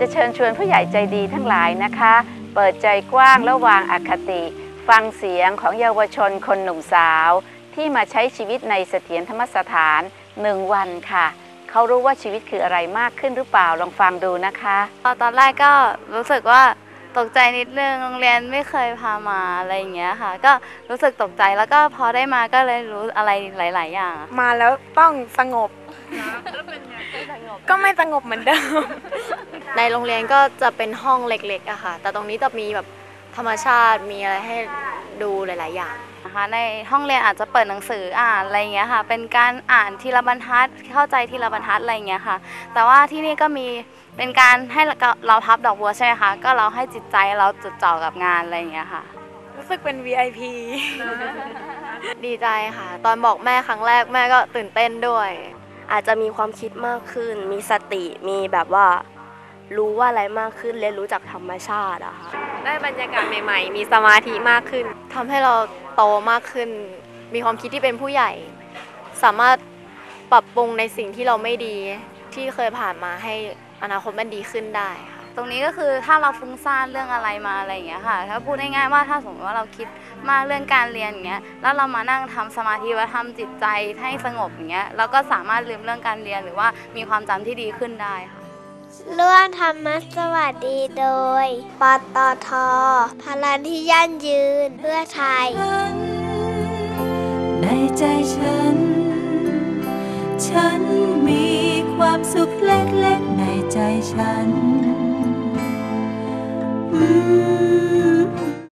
จะเชิญชวนผู้ใหญ่ใจดีทั้งหลายนะคะ เปิดใจกว้างและวางอคติ ฟังเสียงของเยาวชนคนหนุ่มสาว ที่มาใช้ชีวิตในเสถียรธรรมสถานหนึ่งวันค่ะ เขารู้ว่าชีวิตคืออะไรมากขึ้นหรือเปล่าลองฟังดูนะคะตอนแรกก็รู้สึกว่าตกใจนิดนึงโรงเรียนไม่เคยพามาอะไรอย่างเงี้ยค่ะ ก็รู้สึกตกใจแล้วก็พอได้มาก็เลยรู้อะไรหลาย ๆ อย่าง มาแล้วต้องสงบก็ไม่สงบเหมือนเดิม ในโรงเรียนก็จะเป็นห้องเล็กๆอะค่ะ แต่ตรงนี้จะมีแบบธรรมชาติมีอะไรให้ดูหลาย ๆ อย่างนะคะ ในห้องเรียนอาจจะเปิดหนังสืออ่านอะไรอย่างเงี้ยค่ะ เป็นการอ่านทีละบรรทัด เข้าใจทีละบรรทัดอะไรอย่างเงี้ยค่ะ แต่ว่าที่นี่ก็มีเป็นการให้เราพับดอกบัวใช่ไหมคะ ก็เราให้จิตใจเราจดจ่อกับงานอะไรอย่างเงี้ยค่ะ รู้สึกเป็น VIP ดีใจค่ะ ตอนบอกแม่ครั้งแรกแม่ก็ตื่นเต้นด้วย อาจจะมีความคิดมากขึ้น มีสติ มีแบบว่า รู้ว่าอะไรมากขึ้นเรียนรู้จากธรรมชาติอะค่ะได้บรรยากาศใหม่ๆ มีสมาธิมากขึ้นทำให้เราโตมากขึ้น มีความคิดที่เป็นผู้ใหญ่ สามารถปรับปรุงในสิ่งที่เราไม่ดีที่เคยผ่านมาให้อนาคตมันดีขึ้นได้ค่ะตรงนี้ก็คือถ้าเราฟุ้งซ่านเรื่องอะไรมาอะไรอย่างเงี้ยค่ะ ถ้าพูดง่ายๆว่าถ้าสมมติว่าเราคิดมากเรื่องการเรียนอย่างเงี้ย แล้วเรามานั่งทำสมาธิว่าทำจิตใจให้สงบอย่างเงี้ย เราก็สามารถลืมเรื่องการเรียนหรือว่ามีความจำที่ดีขึ้นได้ค่ะ ร่วมธรรมสวัสดีโดย ปตท พลันที่ยั่งยืนเพื่อไทย ในใจฉัน ฉันมีความสุขเล็กๆในใจฉัน